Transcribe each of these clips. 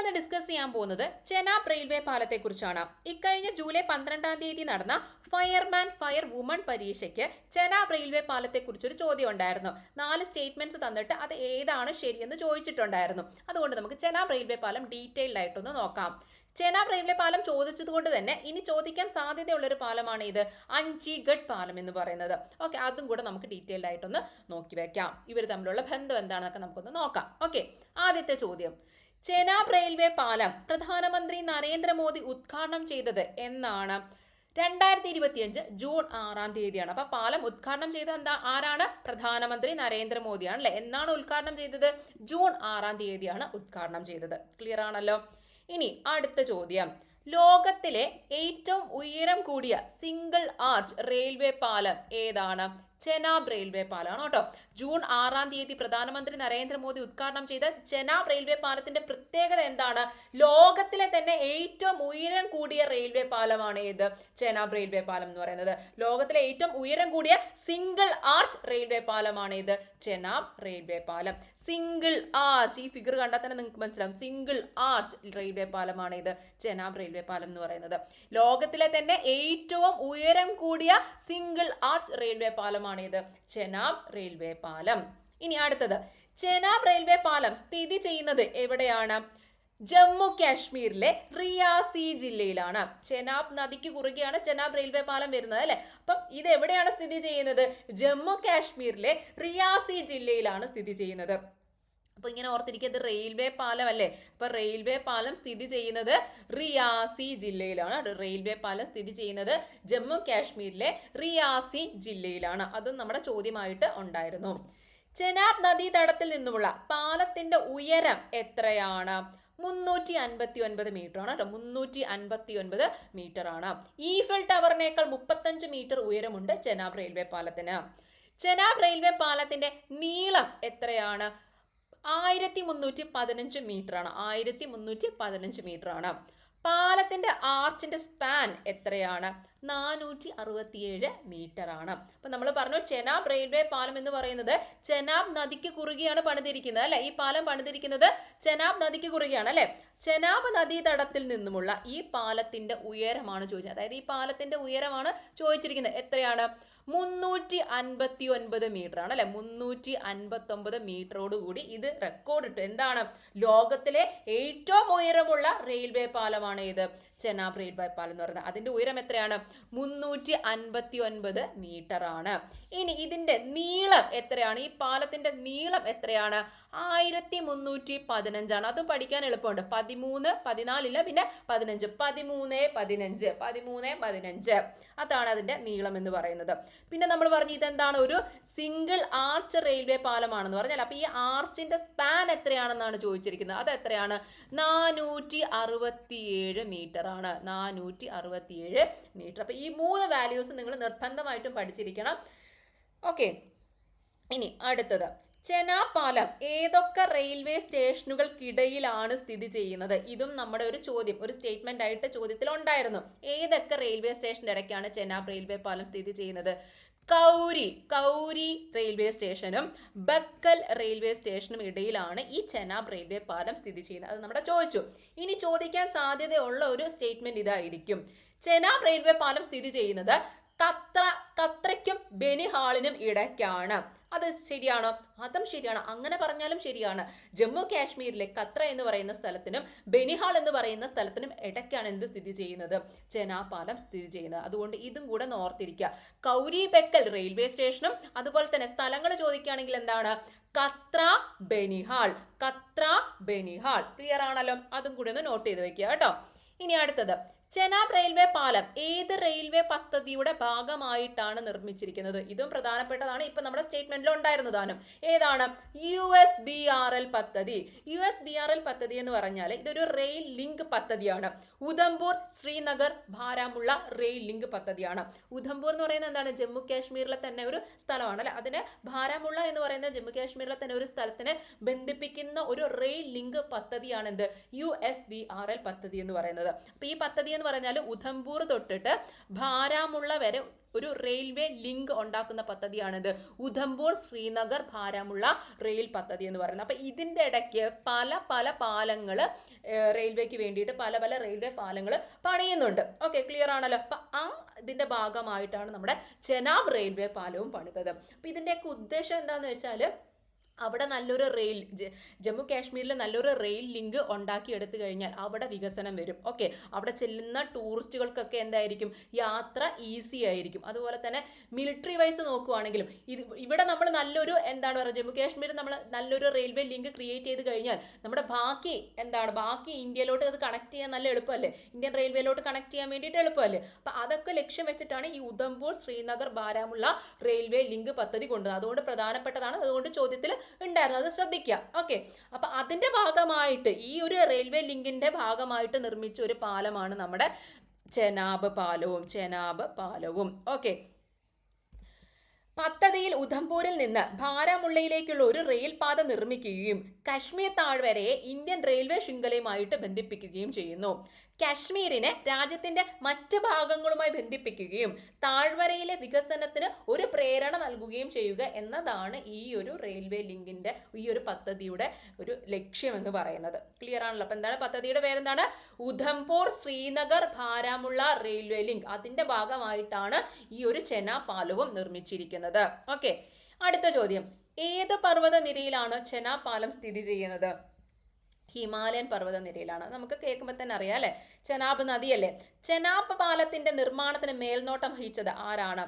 നമ്മളിന്ന് ഡിസ്കസ് ചെയ്യാൻ പോകുന്നത് ചെനാബ് റെയിൽവേ പാലത്തെ കുറിച്ചാണ് ഇക്കഴിഞ്ഞ ജൂലൈ പന്ത്രണ്ടാം തീയതി നടന്ന ഫയർമാൻ ഫയർ വുമൺ പരീക്ഷയ്ക്ക് ചെനാബ് റെയിൽവേ പാലത്തെ കുറിച്ചൊരു ചോദ്യം ഉണ്ടായിരുന്നു നാല് സ്റ്റേറ്റ്മെന്റ്സ് തന്നിട്ട് അത് ഏതാണ് ശരിയെന്ന് ചോദിച്ചിട്ടുണ്ടായിരുന്നു. അതുകൊണ്ട് നമുക്ക് ചെനാബ് റെയിൽവേ പാലം ഡീറ്റെയിൽഡ് ആയിട്ടൊന്ന് നോക്കാം. ചെനാബ് റെയിൽവേ പാലം ചോദിച്ചതുകൊണ്ട് തന്നെ ഇനി ചോദിക്കാൻ സാധ്യതയുള്ളൊരു പാലമാണ് ഇത്. അഞ്ചിഗഡ് പാലം എന്ന് പറയുന്നത്. ഓക്കെ അതും കൂടെ നമുക്ക് ഡീറ്റെയിൽഡ് ആയിട്ടൊന്ന് നോക്കി വെക്കാം. ഇവർ തമ്മിലുള്ള ബന്ധം എന്താണെന്നൊക്കെ നമുക്കൊന്ന് നോക്കാം. ഓക്കെ ആദ്യത്തെ ചോദ്യം. ചെനാബ് റെയിൽവേ പാലം പ്രധാനമന്ത്രി നരേന്ദ്രമോദി ഉദ്ഘാടനം ചെയ്തത് എന്നാണ്. രണ്ടായിരത്തി ഇരുപത്തിയഞ്ച് ജൂൺ ആറാം തീയതിയാണ്. അപ്പൊ പാലം ഉദ്ഘാടനം ചെയ്ത എന്താ? ആരാണ്? പ്രധാനമന്ത്രി നരേന്ദ്രമോദിയാണ് അല്ലെ എന്നാണ് ഉദ്ഘാടനം ചെയ്തത്. ജൂൺ ആറാം തീയതിയാണ് ഉദ്ഘാടനം ചെയ്തത്. ക്ലിയർ ആണല്ലോ? ഇനി അടുത്ത ചോദ്യം. ലോകത്തിലെ ഏറ്റവും ഉയരം കൂടിയ സിംഗിൾ ആർച്ച് റെയിൽവേ പാലം ഏതാണ്? ചെനാബ് റെയിൽവേ പാലമാണ് കേട്ടോ. ജൂൺ ആറാം തീയതി പ്രധാനമന്ത്രി നരേന്ദ്രമോദി ഉദ്ഘാടനം ചെയ്ത ചെനാബ് റെയിൽവേ പാലത്തിന്റെ പ്രത്യേകത എന്താണ്? ലോകത്തിലെ തന്നെ ഏറ്റവും ഉയരം കൂടിയ റെയിൽവേ പാലമാണ് ഏത്? ചെനാബ് റെയിൽവേ പാലം എന്ന് പറയുന്നത്. ലോകത്തിലെ ഏറ്റവും ഉയരം കൂടിയ സിംഗിൾ ആർച്ച് റെയിൽവേ പാലമാണ് ഏത്? ചെനാബ് റെയിൽവേ പാലം. Single arch. ഈ ഫിഗർ കണ്ടാൽ തന്നെ നിങ്ങൾക്ക് മനസ്സിലാവും. സിംഗിൾ ആർച്ച് റെയിൽവേ പാലമാണ് ഇത് ചെനാബ് റെയിൽവേ പാലം എന്ന് പറയുന്നത്. ലോകത്തിലെ തന്നെ ഏറ്റവും ഉയരം കൂടിയ സിംഗിൾ ആർച്ച് റെയിൽവേ പാലമാണ് ഇത് ചെനാബ് റെയിൽവേ പാലം. ഇനി അടുത്തത്. ചെനാബ് റെയിൽവേ പാലം സ്ഥിതി ചെയ്യുന്നത് എവിടെയാണ്? ജമ്മു കാശ്മീരിലെ റിയാസി ജില്ലയിലാണ്. ചെനാബ് നദിക്ക് കുറുകെയാണ് ചെനാബ് റെയിൽവേ പാലം വരുന്നത് അല്ലെ? അപ്പം ഇത് എവിടെയാണ് സ്ഥിതി ചെയ്യുന്നത്? ജമ്മു കാശ്മീരിലെ റിയാസി ജില്ലയിലാണ് സ്ഥിതി ചെയ്യുന്നത്. അപ്പൊ ഇങ്ങനെ ഓർത്തിരിക്കുക ഇത് റെയിൽവേ പാലം അല്ലേ? അപ്പോൾ റെയിൽവേ പാലം സ്ഥിതി ചെയ്യുന്നത് റിയാസി ജില്ലയിലാണ്. റെയിൽവേ പാലം സ്ഥിതി ചെയ്യുന്നത് ജമ്മു കാശ്മീരിലെ റിയാസി ജില്ലയിലാണ്. അതും നമ്മുടെ ചോദ്യമായിട്ട് ഉണ്ടായിരുന്നു. ചെനാബ് നദീതടത്തിൽ നിന്നുമുള്ള പാലത്തിന്റെ ഉയരം എത്രയാണ്? മുന്നൂറ്റി അൻപത്തി ഒൻപത് മീറ്റർ ആണ് കേട്ടോ. മുന്നൂറ്റി അൻപത്തി ഒൻപത് മീറ്റർ ആണ് ഈഫൽ ടവറിനേക്കാൾ മുപ്പത്തഞ്ച് മീറ്റർ ഉയരമുണ്ട് ചെനാബ് റെയിൽവേ പാലത്തിന്. ചെനാബ് റെയിൽവേ പാലത്തിന്റെ നീളം എത്രയാണ്? ആയിരത്തി മുന്നൂറ്റി പതിനഞ്ച് മീറ്റർ ആണ് ആയിരത്തി മുന്നൂറ്റി പതിനഞ്ച് മീറ്റർ ആണ് പാലത്തിന്റെ ആർച്ചിന്റെ സ്പാൻ എത്രയാണ്? നാനൂറ്റി അറുപത്തിയേഴ് മീറ്റർ ആണ് അപ്പൊ നമ്മൾ പറഞ്ഞു ചെനാബ് റെയിൽവേ പാലം എന്ന് പറയുന്നത് ചെനാബ് നദിക്ക് കുറുകെയാണ് പണിതിരിക്കുന്നത് അല്ലെ? ഈ പാലം പണിതിരിക്കുന്നത് ചെനാബ് നദിക്ക് കുറുകെയാണ് അല്ലെ? ചെനാബ് നദീതടത്തിൽ നിന്നുമുള്ള ഈ പാലത്തിന്റെ ഉയരമാണ് ചോദിച്ചത്. അതായത് ഈ പാലത്തിന്റെ ഉയരമാണ് ചോദിച്ചിരിക്കുന്നത്. എത്രയാണ്? മുന്നൂറ്റി അൻപത്തി ഒൻപത് മീറ്റർ ആണ് അല്ലെ? മുന്നൂറ്റി അൻപത്തി ഒമ്പത് മീറ്ററോട് കൂടി ഇത് റെക്കോർഡ് ഇട്ടു. എന്താണ്? ലോകത്തിലെ ഏറ്റവും ഉയരമുള്ള റെയിൽവേ പാലമാണ് ഇത് ചെനാബ് റെയിൽവേ പാലം എന്ന് പറയുന്നത്. അതിന്റെ ഉയരം എത്രയാണ്? മുന്നൂറ്റി അൻപത്തി ഒൻപത് മീറ്റർ ആണ്. ഇനി ഇതിന്റെ നീളം എത്രയാണ്? ഈ പാലത്തിന്റെ നീളം എത്രയാണ്? ആയിരത്തി മുന്നൂറ്റി പതിനഞ്ചാണ് അതും പഠിക്കാൻ എളുപ്പമുണ്ട്. പതിമൂന്ന് പതിനാലില്ല പിന്നെ പതിനഞ്ച്. പതിമൂന്ന് പതിനഞ്ച്. പതിമൂന്ന് പതിനഞ്ച്. അതാണ് അതിന്റെ നീളം എന്ന് പറയുന്നത്. പിന്നെ നമ്മൾ പറഞ്ഞു ഇതെന്താണ്? ഒരു സിംഗിൾ ആർച്ച് റെയിൽവേ പാലമാണെന്ന് പറഞ്ഞാൽ അപ്പോൾ ഈ ആർച്ചിന്റെ സ്പാൻ എത്രയാണെന്നാണ് ചോദിച്ചിരിക്കുന്നത്. അത് എത്രയാണ്? നാനൂറ്റി അറുപത്തിയേഴ് മീറ്റർ ആണ് നാനൂറ്റി അറുപത്തിയേഴ് മീറ്റർ. അപ്പോൾ ഈ മൂന്ന് വാല്യൂസ് നിങ്ങൾ നിർബന്ധമായിട്ടും പഠിച്ചിരിക്കണം. ഓക്കെ ഇനി അടുത്തത്. ചെനാപാലം ഏതൊക്കെ റെയിൽവേ സ്റ്റേഷനുകൾക്കിടയിലാണ് സ്ഥിതി ചെയ്യുന്നത്? ഇതും നമ്മുടെ ഒരു ചോദ്യം ഒരു സ്റ്റേറ്റ്മെന്റ് ആയിട്ട് ചോദ്യത്തിൽ ഉണ്ടായിരുന്നു ഏതൊക്കെ റെയിൽവേ സ്റ്റേഷന്റെ ഇടയ്ക്കാണ് ചെനാബ് റെയിൽവേ പാലം സ്ഥിതി ചെയ്യുന്നത്? കൗരി കൗരി റെയിൽവേ സ്റ്റേഷനും ബക്കൽ റെയിൽവേ സ്റ്റേഷനും ഇടയിലാണ് ഈ ചെനാബ് റെയിൽവേ പാലം സ്ഥിതി ചെയ്യുന്നത്. അത് നമ്മുടെ ചോദിച്ചു. ഇനി ചോദിക്കാൻ സാധ്യതയുള്ള ഒരു സ്റ്റേറ്റ്മെന്റ് ഇതായിരിക്കും. ചെനാബ് റെയിൽവേ പാലം സ്ഥിതി ചെയ്യുന്നത് കത്ര കത്രയ്ക്കും ബെനിഹാളിനും ഇടയ്ക്കാണ്. അത് ശരിയാണോ? അതും ശരിയാണ്? അങ്ങനെ പറഞ്ഞാലും ശരിയാണ്. ജമ്മു കാശ്മീരിലെ കത്ര എന്ന് പറയുന്ന സ്ഥലത്തിനും ബെനിഹാൾ എന്ന് പറയുന്ന സ്ഥലത്തിനും ഇടയ്ക്കാണ് എന്ത് സ്ഥിതി ചെയ്യുന്നത്? ചെനാപാലം സ്ഥിതി ചെയ്യുന്നത്. അതുകൊണ്ട് ഇതും കൂടെ ഓർത്തിരിക്കുക. കൗരി ബെക്കൽ റെയിൽവേ സ്റ്റേഷനും അതുപോലെ തന്നെ സ്ഥലങ്ങൾ ചോദിക്കുകയാണെങ്കിൽ എന്താണ്? കത്ര ബെനിഹാൾ കത്ര ബെനിഹാൾ ക്ലിയർ ആണല്ലോ? അതും കൂടി ഒന്ന് നോട്ട് ചെയ്ത് വെക്കുക കേട്ടോ. ഇനി അടുത്തത്. ചെനാബ് റെയിൽവേ പാലം ഏത് റെയിൽവേ പദ്ധതിയുടെ ഭാഗമായിട്ടാണ് നിർമ്മിച്ചിരിക്കുന്നത്? ഇതും പ്രധാനപ്പെട്ടതാണ്. ഇപ്പൊ നമ്മുടെ സ്റ്റേറ്റ്മെന്റിൽ ഉണ്ടായിരുന്നതാണ് ഏതാണ്? U S B R L പദ്ധതി. U S B R L പദ്ധതി എന്ന് പറഞ്ഞാൽ ഇതൊരു റെയിൽ ലിങ്ക് പദ്ധതിയാണ്. ഉധംപൂർ ശ്രീനഗർ ഭാരാമുള്ള റെയിൽ ലിങ്ക് പദ്ധതിയാണ്. ഉധംപൂർ എന്ന് പറയുന്നത് എന്താണ്? ജമ്മു കാശ്മീരിലെ തന്നെ ഒരു സ്ഥലമാണ് അല്ലെ? അതിന് ഭാരാമുള്ള എന്ന് പറയുന്ന ജമ്മു കാശ്മീരിലെ തന്നെ ഒരു സ്ഥലത്തിനെ ബന്ധിപ്പിക്കുന്ന ഒരു റെയിൽ ലിങ്ക് പദ്ധതിയാണ് എന്ത് U S B R L പദ്ധതി എന്ന് പറയുന്നത്. അപ്പൊ ഈ പദ്ധതി എന്ന് പറഞ്ഞാൽ ഉധംപൂർ തൊട്ടിട്ട് ഭാരാമുള്ള വരെ ഒരു റെയിൽവേ ലിങ്ക് ഉണ്ടാക്കുന്ന പദ്ധതിയാണിത്. ഉധംപൂർ ശ്രീനഗർ ഭാരമുള്ള റെയിൽ പദ്ധതി എന്ന് പറയുന്നത്. അപ്പോൾ ഇതിന്റെ ഇടയ്ക്ക് പല പല പാലങ്ങൾ റെയിൽവേക്ക് വേണ്ടിയിട്ട് പല പല റെയിൽവേ പാലങ്ങൾ പണിയുന്നുണ്ട്. ഓക്കെ ക്ലിയർ ആണല്ലോ? അപ്പം ആ ഇതിന്റെ ഭാഗമായിട്ടാണ് നമ്മുടെ ചെനാബ് റെയിൽവേ പാലവും പണിതത്. അപ്പം ഇതിന്റെയൊക്കെ ഉദ്ദേശം എന്താണെന്ന് വെച്ചാൽ അവിടെ നല്ലൊരു റെയിൽ ജമ്മു കാശ്മീരിൽ നല്ലൊരു റെയിൽ ലിങ്ക് ഉണ്ടാക്കി എടുത്തു കഴിഞ്ഞാൽ അവിടെ വികസനം വരും. ഓക്കെ അവിടെ ചെല്ലുന്ന ടൂറിസ്റ്റുകൾക്കൊക്കെ എന്തായിരിക്കും? യാത്ര ഈസി ആയിരിക്കും. അതുപോലെ തന്നെ മിലിറ്ററി വൈസ് നോക്കുവാണെങ്കിലും ഇത് ഇവിടെ നമ്മൾ നല്ലൊരു എന്താണ് പറയുക ജമ്മു കാശ്മീർ നമ്മൾ നല്ലൊരു റെയിൽവേ ലിങ്ക് ക്രിയേറ്റ് ചെയ്ത് കഴിഞ്ഞാൽ നമ്മുടെ ബാക്കി എന്താണ് ബാക്കി ഇന്ത്യയിലോട്ട് അത് കണക്ട് ചെയ്യാൻ നല്ല എളുപ്പമല്ലേ? ഇന്ത്യൻ റെയിൽവേയിലോട്ട് കണക്ട് ചെയ്യാൻ വേണ്ടിയിട്ട് എളുപ്പമല്ലേ? അപ്പം അതൊക്കെ ലക്ഷ്യം വെച്ചിട്ടാണ് ഈ ഉദംപൂർ ശ്രീനഗർ ബാരാമുള്ള റെയിൽവേ ലിങ്ക് പദ്ധതി കൊണ്ടുവന്നത് അതുകൊണ്ട് പ്രധാനപ്പെട്ടതാണ്. അതുകൊണ്ട് ചോദ്യത്തിൽ ഉണ്ടായിരുന്നു. അത് ശ്രദ്ധിക്കുക ഓക്കെ അപ്പൊ അതിന്റെ ഭാഗമായിട്ട് ഈ ഒരു റെയിൽവേ ലിങ്കിന്റെ ഭാഗമായിട്ട് നിർമ്മിച്ച ഒരു പാലമാണ് നമ്മുടെ ചെനാബ് പാലവും ചെനാബ് പാലവും. ഓക്കെ പദ്ധതിയിൽ ഉധംപൂരിൽ നിന്ന് ബാരാമുള്ളയിലേക്കുള്ള ഒരു റെയിൽ പാത നിർമ്മിക്കുകയും കശ്മീർ താഴ്വരയെ ഇന്ത്യൻ റെയിൽവേ ശൃംഖലയുമായിട്ട് ബന്ധിപ്പിക്കുകയും ചെയ്യുന്നു. കശ്മീരിനെ രാജ്യത്തിന്റെ മറ്റ് ഭാഗങ്ങളുമായി ബന്ധിപ്പിക്കുകയും താഴ്വരയിലെ വികസനത്തിന് ഒരു പ്രേരണ നൽകുകയും ചെയ്യുക എന്നതാണ് ഈ ഒരു റെയിൽവേ ലിങ്കിന്റെ ഈ ഒരു പദ്ധതിയുടെ ഒരു ലക്ഷ്യം എന്ന് പറയുന്നത്. ക്ലിയർ ആണല്ലോ. അപ്പൊ എന്താണ് പദ്ധതിയുടെ പേരെന്താണ്? ഉധംപൂർ ശ്രീനഗർ ഭാരാമുള്ള റെയിൽവേ ലിങ്ക് അതിന്റെ ഭാഗമായിട്ടാണ് ഈ ഒരു ചെന പാലവും നിർമ്മിച്ചിരിക്കുന്നത്. ഓക്കെ അടുത്ത ചോദ്യം. ഏത് പർവത നിരയിലാണ് ചെനാ പാലം സ്ഥിതി ചെയ്യുന്നത്? ഹിമാലയൻ പർവത നിരയിലാണ് നമുക്ക് കേൾക്കുമ്പോൾ തന്നെ അറിയാം അല്ലേ? ചെനാബ് നദിയല്ലേ? ചെനാബ് പാലത്തിന്റെ നിർമ്മാണത്തിന് മേൽനോട്ടം വഹിച്ചത് ആരാണ്?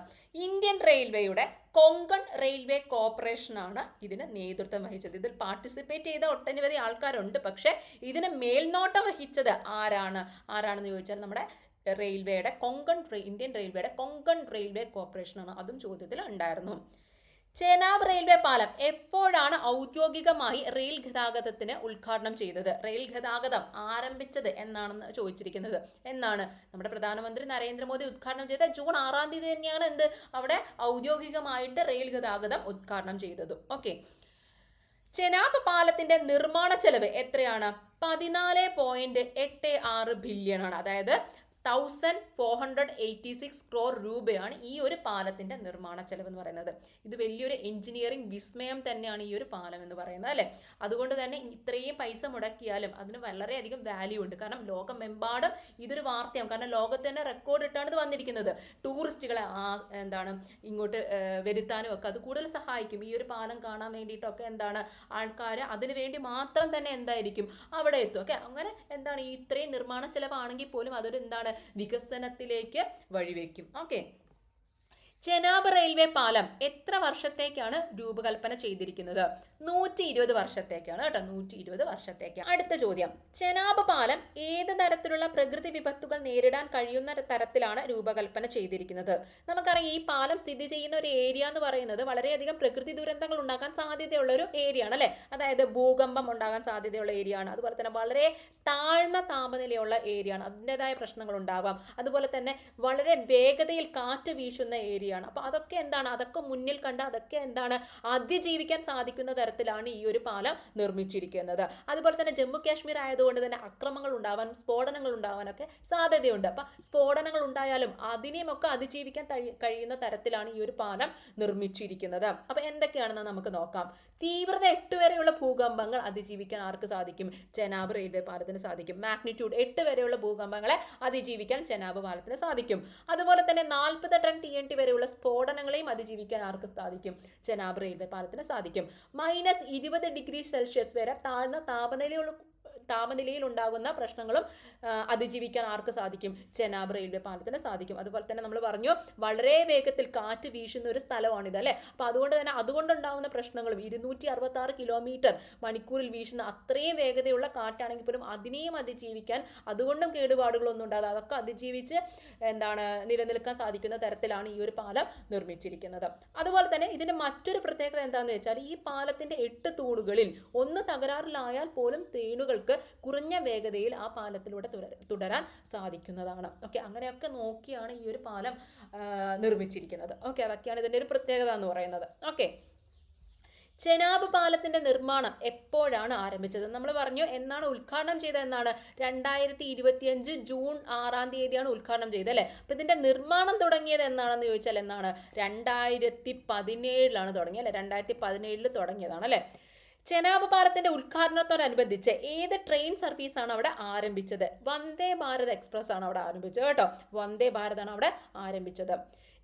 ഇന്ത്യൻ റെയിൽവേയുടെ കൊങ്കൺ റെയിൽവേ കോർപ്പറേഷനാണ് ഇതിന് നേതൃത്വം വഹിച്ചത്. ഇതിൽ പാർട്ടിസിപ്പേറ്റ് ചെയ്ത ഒട്ടനവധി ആൾക്കാരുണ്ട്. പക്ഷേ ഇതിന് മേൽനോട്ടം വഹിച്ചത് ആരാണ്? ആരാണെന്ന് ചോദിച്ചാൽ നമ്മുടെ റെയിൽവേയുടെ കൊങ്കൺ ഇന്ത്യൻ റെയിൽവേയുടെ കൊങ്കൺ റെയിൽവേ കോർപ്പറേഷനാണ് അതും ചോദ്യത്തിൽ ഉണ്ടായിരുന്നു. ചെനാബ് റെയിൽവേ പാലം എപ്പോഴാണ് ഔദ്യോഗികമായി റെയിൽ ഗതാഗതത്തിന് ഉദ്ഘാടനം ചെയ്തത്? റെയിൽ ഗതാഗതം ആരംഭിച്ചത് എന്നാണെന്ന് ചോദിച്ചിരിക്കുന്നത്. എന്നാണ് നമ്മുടെ പ്രധാനമന്ത്രി നരേന്ദ്രമോദി ഉദ്ഘാടനം ചെയ്ത ജൂൺ ആറാം തീയതി തന്നെയാണ് എന്ത്? അവിടെ ഔദ്യോഗികമായിട്ട് റെയിൽ ഗതാഗതം ഉദ്ഘാടനം ചെയ്തത്. ഓക്കെ. ചെനാബ് പാലത്തിന്റെ നിർമ്മാണ ചെലവ് എത്രയാണ്? പതിനാല് പോയിന്റ് എട്ട് ആറ് ബില്യൺ ആണ് അതായത് thousand four hundred eighty six crore രൂപയാണ് ഈ ഒരു പാലത്തിന്റെ നിർമ്മാണ ചെലവ് എന്ന് പറയുന്നത്. ഇത് വലിയൊരു എഞ്ചിനീയറിംഗ് വിസ്മയം തന്നെയാണ് ഈ ഒരു പാലം എന്ന് പറയുന്നത് അല്ലേ? അതുകൊണ്ട് തന്നെ ഇത്രയും പൈസ മുടക്കിയാലും അതിന് വളരെയധികം വാല്യൂ ഉണ്ട്. കാരണം ലോകമെമ്പാടും ഇതൊരു വാർത്തയാവും. കാരണം ലോകത്ത് തന്നെ റെക്കോർഡ് ഇട്ടാണ് ഇത് വന്നിരിക്കുന്നത്. ടൂറിസ്റ്റുകളെ എന്താണ് ഇങ്ങോട്ട് വരുത്താനും ഒക്കെ അത് കൂടുതൽ സഹായിക്കും. ഈ ഒരു പാലം കാണാൻ വേണ്ടിയിട്ടൊക്കെ എന്താണ് ആൾക്കാർ അതിനു വേണ്ടി മാത്രം തന്നെ എന്തായിരിക്കും അവിടെ എത്തും. ഓക്കെ അങ്ങനെ എന്താണ് ഈ ഇത്രയും നിർമ്മാണ ചെലവാണെങ്കിൽ പോലും അതൊരു എന്താണ് വികസനത്തിലേക്ക് വഴിവെക്കും. ഓക്കെ ചെനാബ് റെയിൽവേ പാലം എത്ര വർഷത്തേക്കാണ് രൂപകൽപ്പന ചെയ്തിരിക്കുന്നത്? നൂറ്റി ഇരുപത് വർഷത്തേക്കാണ് കേട്ടോ നൂറ്റി ഇരുപത് വർഷത്തേക്കാണ് അടുത്ത ചോദ്യം. ചെനാബ് പാലം ഏത് തരത്തിലുള്ള പ്രകൃതി വിപത്തുകൾ നേരിടാൻ കഴിയുന്ന തരത്തിലാണ് രൂപകൽപ്പന ചെയ്തിരിക്കുന്നത്? നമുക്കറിയാം ഈ പാലം സ്ഥിതി ചെയ്യുന്ന ഒരു ഏരിയ എന്ന് പറയുന്നത് വളരെയധികം പ്രകൃതി ദുരന്തങ്ങൾ ഉണ്ടാക്കാൻ സാധ്യതയുള്ള ഒരു ഏരിയ ആണ് അതായത് ഭൂകമ്പം ഉണ്ടാകാൻ സാധ്യതയുള്ള ഏരിയ ആണ്. അതുപോലെ തന്നെ വളരെ താഴ്ന്ന താപനിലയുള്ള ഏരിയ ആണ്. അതിന്റെതായ പ്രശ്നങ്ങൾ ഉണ്ടാവാം. അതുപോലെ തന്നെ വളരെ വേഗതയിൽ കാറ്റ് വീശുന്ന ഏരിയ ആണ് അപ്പോൾ അതൊക്കെ എന്താണ്? അതൊക്കെ മുന്നിൽ കണ്ട് അതൊക്കെ എന്താണ്? അതിജീവിക്കാൻ സാധിക്കുന്ന തരത്തിലാണ് ഈ ഒരു പാലം നിർമ്മിച്ചിരിക്കുന്നത്. അതുപോലെ തന്നെ ജമ്മു കാശ്മീർ ആയതുകൊണ്ട് തന്നെ അക്രമങ്ങൾ ഉണ്ടാവാൻ സ്ഫോടനങ്ങൾ ഉണ്ടാവാനൊക്കെ സാധ്യതയുണ്ട്. അപ്പം സ്ഫോടനങ്ങൾ ഉണ്ടായാലും അതിനെയുമൊക്കെ അതിജീവിക്കാൻ കഴിയുന്ന തരത്തിലാണ് ഈ ഒരു പാലം നിർമ്മിച്ചിരിക്കുന്നത്. അപ്പം എന്തൊക്കെയാണെന്ന് നമുക്ക് നോക്കാം. തീവ്രത എട്ട് വരെയുള്ള ഭൂകമ്പങ്ങൾ അതിജീവിക്കാൻ ആർക്ക് സാധിക്കും? ചെനാബ് റെയിൽവേ പാലത്തിന് സാധിക്കും. മാഗ്നിറ്റ്യൂഡ് എട്ട് വരെയുള്ള ഭൂകമ്പങ്ങളെ അതിജീവിക്കാൻ ചെനാബ് പാലത്തിന് സാധിക്കും. അതുപോലെ തന്നെ നാൽപ്പത് ടൺ ടി എൻ ടി വരെയുള്ള സ്ഫോടനങ്ങളെയും അതിജീവിക്കാൻ ആർക്ക് സാധിക്കും? ചെനാബ് റെയിൽവേ പാലത്തിന് സാധിക്കും. മൈനസ് ഇരുപത് ഡിഗ്രി സെൽഷ്യസ് വരെ താഴ്ന്ന താപനിലയുള്ള താപനിലയിൽ ഉണ്ടാകുന്ന പ്രശ്നങ്ങളും അതിജീവിക്കാൻ ആർക്ക് സാധിക്കും? ചെനാബ് റെയിൽവേ പാലത്തിന് സാധിക്കും. അതുപോലെ തന്നെ നമ്മൾ പറഞ്ഞു വളരെ വേഗത്തിൽ കാറ്റ് വീശുന്ന ഒരു സ്ഥലമാണിത് അല്ലേ? അപ്പോൾ അതുകൊണ്ട് തന്നെ അതുകൊണ്ടുണ്ടാകുന്ന പ്രശ്നങ്ങളും ഇരുന്നൂറ്റി അറുപത്തി ആറ് കിലോമീറ്റർ മണിക്കൂറിൽ വീശുന്ന അത്രയും വേഗതയുള്ള കാറ്റാണെങ്കിൽ പോലും അതിനെയും അതിജീവിക്കാൻ അതുകൊണ്ടും കേടുപാടുകളൊന്നും ഉണ്ടാകാതെ അതൊക്കെ അതിജീവിച്ച് എന്താണ് നിലനിൽക്കാൻ സാധിക്കുന്ന തരത്തിലാണ് ഈ ഒരു പാലം നിർമ്മിച്ചിരിക്കുന്നത്. അതുപോലെ തന്നെ ഇതിന്റെ മറ്റൊരു പ്രത്യേകത എന്താണെന്ന് വെച്ചാൽ ഈ പാലത്തിന്റെ എട്ട് തൂണുകളിൽ ഒന്ന് തകരാറിലായാൽ പോലും തേനുകൾക്ക് കുറഞ്ഞ വേഗതയിൽ ആ പാലത്തിലൂടെ തുടര- തുടരാൻ സാധിക്കുന്നതാണ്. ഓക്കെ അങ്ങനെയൊക്കെ നോക്കിയാണ് ഈ ഒരു പാലം നിർമ്മിച്ചിരിക്കുന്നത്. ഓക്കെ അതൊക്കെയാണ് ഇതിന്റെ ഒരു പ്രത്യേകത എന്ന് പറയുന്നത്. ഓക്കെ ചെനാബ് പാലത്തിന്റെ നിർമ്മാണം എപ്പോഴാണ് ആരംഭിച്ചത്? നമ്മൾ പറഞ്ഞു എന്നാണ് ഉദ്ഘാടനം ചെയ്തത് എന്നാണ്. രണ്ടായിരത്തി ഇരുപത്തിയഞ്ച് ജൂൺ ആറാം തീയതിയാണ് ഉദ്ഘാടനം ചെയ്തത് അല്ലേ? അപ്പം ഇതിന്റെ നിർമ്മാണം തുടങ്ങിയത് എന്നാണെന്ന് ചോദിച്ചാൽ എന്നാണ്? രണ്ടായിരത്തി പതിനേഴിലാണ് തുടങ്ങിയത് അല്ലെ? രണ്ടായിരത്തി പതിനേഴിൽ തുടങ്ങിയതാണ് അല്ലേ? ചെനാബ് പാലത്തിന്റെ ഉദ്ഘാടനത്തോടനുബന്ധിച്ച് ഏത് ട്രെയിൻ സർവീസ് ആണ് അവിടെ ആരംഭിച്ചത്? വന്ദേ ഭാരത് എക്സ്പ്രസ് ആണ് അവിടെ ആരംഭിച്ചത് കേട്ടോ. വന്ദേ ഭാരതാണ് അവിടെ ആരംഭിച്ചത്.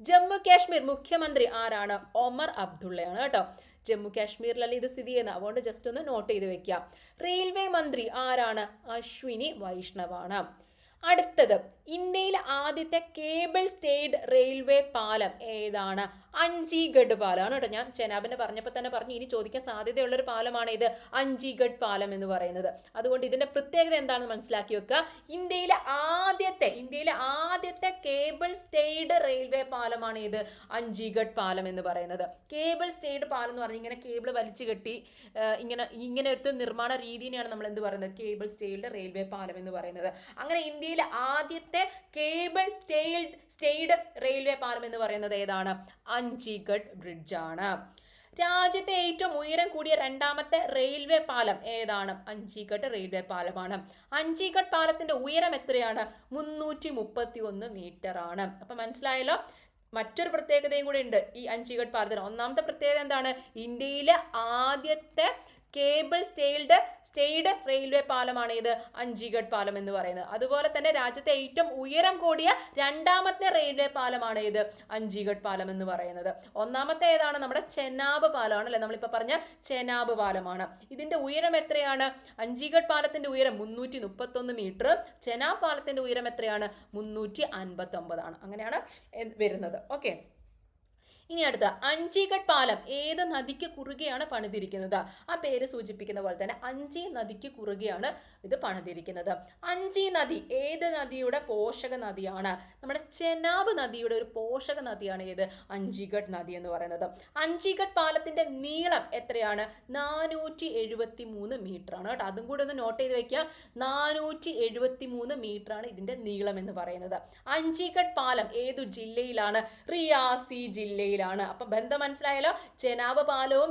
ജമ്മു കാശ്മീർ മുഖ്യമന്ത്രി ആരാണ്? ഒമർ അബ്ദുള്ളയാണ് കേട്ടോ. ജമ്മു കാശ്മീരിലല്ല ഇത് സ്ഥിതി ചെയ്യുന്നത്? അതുകൊണ്ട് ജസ്റ്റ് ഒന്ന് നോട്ട് ചെയ്ത് വെക്കുക റെയിൽവേ മന്ത്രി ആരാണ്? അശ്വിനി വൈഷ്ണവാണ്. അടുത്തത് ഇന്ത്യയിലെ ആദ്യത്തെ കേബിൾ സ്റ്റേഡ് റെയിൽവേ പാലം ഏതാണ്? അഞ്ചിഗഡ് പാലമാണ് കേട്ടോ ഞാൻ ചെനാബിനെ പറഞ്ഞപ്പോൾ തന്നെ പറഞ്ഞു ഇനി ചോദിക്കാൻ സാധ്യതയുള്ളൊരു പാലമാണ് ഇത് അഞ്ചിഗഡ് പാലം എന്ന് പറയുന്നത്. അതുകൊണ്ട് ഇതിന്റെ പ്രത്യേകത എന്താണെന്ന് മനസ്സിലാക്കി വെക്കുക. ഇന്ത്യയിലെ ആദ്യത്തെ ഇന്ത്യയിലെ ആദ്യത്തെ കേബിൾ സ്റ്റേഡ് റെയിൽവേ പാലമാണ് ഇത് അഞ്ചിഗഡ് പാലം എന്ന് പറയുന്നത്. കേബിൾ സ്റ്റേഡ് പാലം എന്ന് പറഞ്ഞാൽ ഇങ്ങനെ കേബിൾ വലിച്ചു കെട്ടി ഇങ്ങനെ ഇങ്ങനെ ഒരു നിർമ്മാണ രീതിയാണ് നമ്മൾ എന്ത് പറയുന്നത്? കേബിൾ സ്റ്റേഡ് റെയിൽവേ പാലം എന്ന് പറയുന്നത്. അങ്ങനെ ഇന്ത്യയിലെ ആദ്യത്തെ കേബിൾ സ്റ്റേൽഡ് സ്റ്റേഡ് റെയിൽവേ പാലം എന്ന് പറയുന്നത് ഏതാണ്? അഞ്ചിഗഡ് ബ്രിഡ്ജാണ് രാജ്യത്തെ ഏറ്റവും ഉയരം കൂടിയ രണ്ടാമത്തെ റെയിൽവേ പാലം ഏതാണ്? അഞ്ചിഗഡ് റെയിൽവേ പാലമാണ്. അഞ്ചിഗഡ് പാലത്തിന്റെ ഉയരം എത്രയാണ്? മുന്നൂറ്റി മുപ്പത്തി ഒന്ന് മീറ്റർ ആണ്. അപ്പൊ മനസ്സിലായല്ലോ? മറ്റൊരു പ്രത്യേകതയും കൂടെ ഉണ്ട് ഈ അഞ്ചിഗഡ് പാലത്തിന്. ഒന്നാമത്തെ പ്രത്യേകത എന്താണ്? ഇന്ത്യയിലെ ആദ്യത്തെ കേബിൾ സ്റ്റേൽഡ് സ്റ്റേഡ് റെയിൽവേ പാലമാണ് ഇത്. അഞ്ചിഗഡ് പാലം എന്ന് പറയുന്നത്. അതുപോലെ തന്നെ രാജ്യത്തെ ഏറ്റവും ഉയരം കൂടിയ രണ്ടാമത്തെ റെയിൽവേ പാലമാണ് ഇത്. അഞ്ചിഗഡ് പാലം എന്ന് പറയുന്നത്. ഒന്നാമത്തെ ഏതാണ്? നമ്മുടെ ചെനാബ് പാലമാണ് അല്ലെ? നമ്മളിപ്പോൾ പറഞ്ഞ ചെനാബ് പാലമാണ്. ഇതിന്റെ ഉയരം എത്രയാണ്? അഞ്ചിഗഡ് പാലത്തിന്റെ ഉയരം മുന്നൂറ്റി മുപ്പത്തൊന്ന് മീറ്റർ. ചെനാബ് പാലത്തിന്റെ ഉയരം എത്രയാണ്? മുന്നൂറ്റി അൻപത്തി ഒമ്പതാണ് അങ്ങനെയാണ് വരുന്നത്. ഓക്കെ. ഇനി അടുത്ത അഞ്ചിഘട്ട് പാലം ഏത് നദിക്ക് കുറുകെയാണ് പണിതിരിക്കുന്നത്? ആ പേര് സൂചിപ്പിക്കുന്ന പോലെ തന്നെ അഞ്ചി നദിക്ക് കുറുകെയാണ് ഇത് പണിതിരിക്കുന്നത്. അഞ്ചി നദി ഏത് നദിയുടെ പോഷക നദിയാണ്? നമ്മുടെ ചെനാബ് നദിയുടെ ഒരു പോഷക നദിയാണ് ഏത്? അഞ്ചിഘട്ട് നദി എന്ന് പറയുന്നത്. അഞ്ചിഘട്ട് പാലത്തിന്റെ നീളം എത്രയാണ്? നാനൂറ്റി എഴുപത്തി മൂന്ന് മീറ്റർ ആണ് കേട്ടോ. അതും കൂടെ ഒന്ന് നോട്ട് ചെയ്ത് വെക്കുക നാനൂറ്റി എഴുപത്തി മൂന്ന് മീറ്റർ ആണ് ഇതിന്റെ നീളം എന്ന് പറയുന്നത്. അഞ്ചിഘട്ട് പാലം ഏതു ജില്ലയിലാണ്? റിയാസി ജില്ലയിലാണ് അപ്പൊ ബന്ധം മനസ്സിലായാലോ ചെനാബ് പാലവും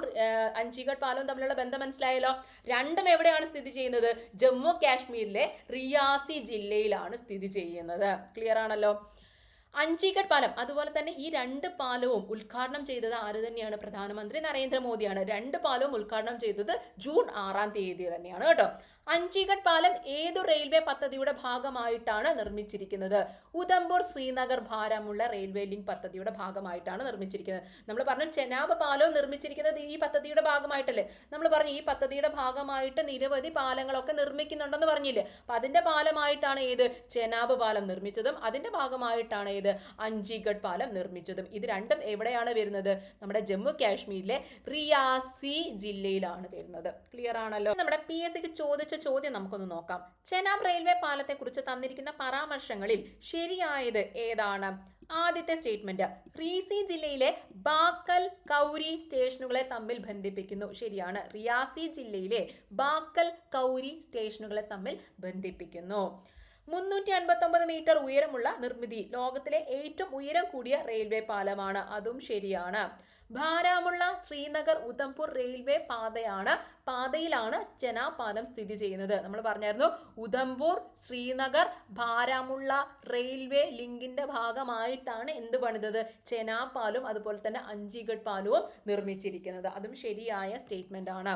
അഞ്ചിഗഡ് പാലവും തമ്മിലുള്ള ബന്ധം മനസ്സിലായാലോ രണ്ടും എവിടെയാണ് സ്ഥിതി ചെയ്യുന്നത്? ജമ്മു കാശ്മീരിലെ റിയാസി ജില്ലയിലാണ് സ്ഥിതി ചെയ്യുന്നത്. ക്ലിയർ ആണല്ലോ? അഞ്ചിഗഡ് പാലം അതുപോലെ തന്നെ ഈ രണ്ട് പാലവും ഉദ്ഘാടനം ചെയ്തത് ആര് തന്നെയാണ്? പ്രധാനമന്ത്രി നരേന്ദ്രമോദിയാണ്. രണ്ട് പാലവും ഉദ്ഘാടനം ചെയ്തത് ജൂൺ ആറാം തീയതി തന്നെയാണ് കേട്ടോ. അഞ്ചിഗഡ് പാലം ഏതു റെയിൽവേ പദ്ധതിയുടെ ഭാഗമായിട്ടാണ് നിർമ്മിച്ചിരിക്കുന്നത്? ഉധംപൂർ ശ്രീനഗർ ഭാരമുള്ള റെയിൽവേ ലിങ്ക് പദ്ധതിയുടെ ഭാഗമായിട്ടാണ് നിർമ്മിച്ചിരിക്കുന്നത്. നമ്മൾ പറഞ്ഞു ചെനാബ് പാലവും നിർമ്മിച്ചിരിക്കുന്നത് ഈ പദ്ധതിയുടെ ഭാഗമായിട്ടല്ലേ? നമ്മൾ പറഞ്ഞു ഈ പദ്ധതിയുടെ ഭാഗമായിട്ട് നിരവധി പാലങ്ങളൊക്കെ നിർമ്മിക്കുന്നുണ്ടെന്ന് പറഞ്ഞില്ലേ? അപ്പൊ അതിന്റെ പാലമായിട്ടാണ് ഏത്? ചെനാബ് പാലം നിർമ്മിച്ചതും അതിന്റെ ഭാഗമായിട്ടാണ് ഏത്? അഞ്ചിഗഡ് പാലം നിർമ്മിച്ചതും. ഇത് രണ്ടും എവിടെയാണ് വരുന്നത്? നമ്മുടെ ജമ്മു കാശ്മീരിലെ റിയാസി ജില്ലയിലാണ് വരുന്നത്. ക്ലിയർ ആണല്ലോ? നമ്മുടെ പി എസ് സിക്ക് ചോദിച്ച ചോദ്യം നമുക്കൊന്ന് നോക്കാം. ചെനാബ് റെയിൽവേ പാലത്തെക്കുറിച്ച് തന്നിരിക്കുന്ന പരാമർശങ്ങളിൽ ശരിയായത് ഏതാണ്? ആദ്യത്തെ സ്റ്റേറ്റ്മെന്റ് റീസി ജില്ലയിലെ ബാക്കൽ കൗരി സ്റ്റേഷനുകളെ തമ്മിൽ ബന്ധിപ്പിക്കുന്നു. ശരിയാണ്. റിയാസി ജില്ലയിലെ ബാക്കൽ കൗരി സ്റ്റേഷനുകളെ തമ്മിൽ ബന്ധിപ്പിക്കുന്നു. മുന്നൂറ്റി അൻപത്തൊമ്പത് മീറ്റർ ഉയരമുള്ള നിർമ്മിതി ലോകത്തിലെ ഏറ്റവും ഉയരം കൂടിയ റെയിൽവേ പാലമാണ്. അതും ശരിയാണ്. ബാരാമുള്ള ശ്രീനഗർ ഉധംപൂർ റെയിൽവേ പാതയാണ് പാതയിലാണ് ചെനാപാലം സ്ഥിതി ചെയ്യുന്നത്. നമ്മൾ പറഞ്ഞായിരുന്നു ഉധംപൂർ ശ്രീനഗർ ബാരാമുള്ള റെയിൽവേ ലിങ്കിന്റെ ഭാഗമായിട്ടാണ് എന്ത് പണിതത്? ചെനാപാലും അതുപോലെ തന്നെ അഞ്ചിഗഡ് പാലവും നിർമ്മിച്ചിരിക്കുന്നത്. അതും ശരിയായ സ്റ്റേറ്റ്മെന്റ് ആണ്.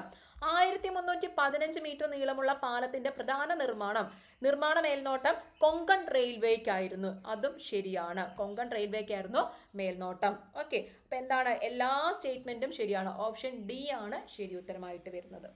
ആയിരത്തി മുന്നൂറ്റി പതിനഞ്ച് മീറ്റർ നീളമുള്ള പാലത്തിന്റെ പ്രധാന നിർമ്മാണം നിർമ്മാണ മേൽനോട്ടം കൊങ്കൺ റെയിൽവേക്കായിരുന്നു. അതും ശരിയാണ്. കൊങ്കൺ റെയിൽവേക്കായിരുന്നു മേൽനോട്ടം. ഓക്കെ അപ്പൊ എന്താണ്? എല്ലാ സ്റ്റേറ്റ്മെന്റും ശരിയാണ്. ഓപ്ഷൻ ഡി ആണ് ശരി ഉത്തരമായിട്ട് വരുന്നത്.